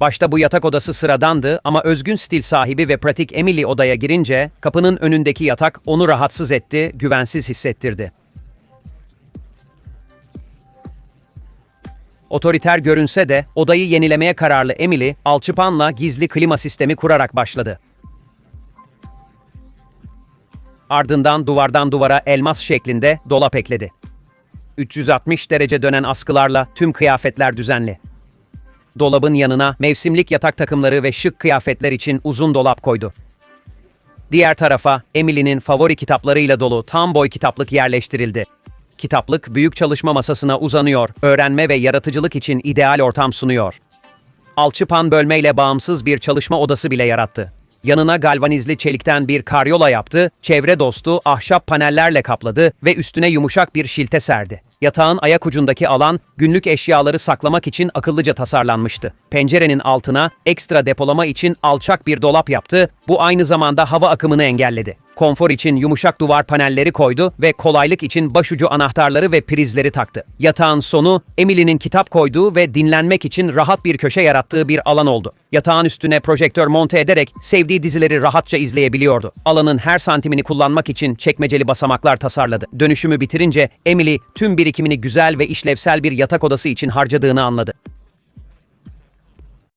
Başta bu yatak odası sıradandı ama özgün stil sahibi ve pratik Emily odaya girince kapının önündeki yatak onu rahatsız etti, güvensiz hissettirdi. Otoriter görünse de odayı yenilemeye kararlı Emily, alçıpanla gizli klima sistemi kurarak başladı. Ardından duvardan duvara elmas şeklinde dolap ekledi. 360 derece dönen askılarla tüm kıyafetler düzenli. Dolabın yanına mevsimlik yatak takımları ve şık kıyafetler için uzun dolap koydu. Diğer tarafa Emily'nin favori kitaplarıyla dolu tam boy kitaplık yerleştirildi. Kitaplık büyük çalışma masasına uzanıyor, öğrenme ve yaratıcılık için ideal ortam sunuyor. Alçıpan bölmeyle bağımsız bir çalışma odası bile yarattı. Yanına galvanizli çelikten bir karyola yaptı, çevre dostu ahşap panellerle kapladı ve üstüne yumuşak bir şilte serdi. Yatağın ayak ucundaki alan günlük eşyaları saklamak için akıllıca tasarlanmıştı. Pencerenin altına ekstra depolama için alçak bir dolap yaptı, bu aynı zamanda hava akımını engelledi. Konfor için yumuşak duvar panelleri koydu ve kolaylık için başucu anahtarları ve prizleri taktı. Yatağın sonu Emily'nin kitap koyduğu ve dinlenmek için rahat bir köşe yarattığı bir alan oldu. Yatağın üstüne projektör monte ederek sevdiği dizileri rahatça izleyebiliyordu. Alanın her santimini kullanmak için çekmeceli basamaklar tasarladı. Dönüşümü bitirince Emily tüm birikimini güzel ve işlevsel bir yatak odası için harcadığını anladı.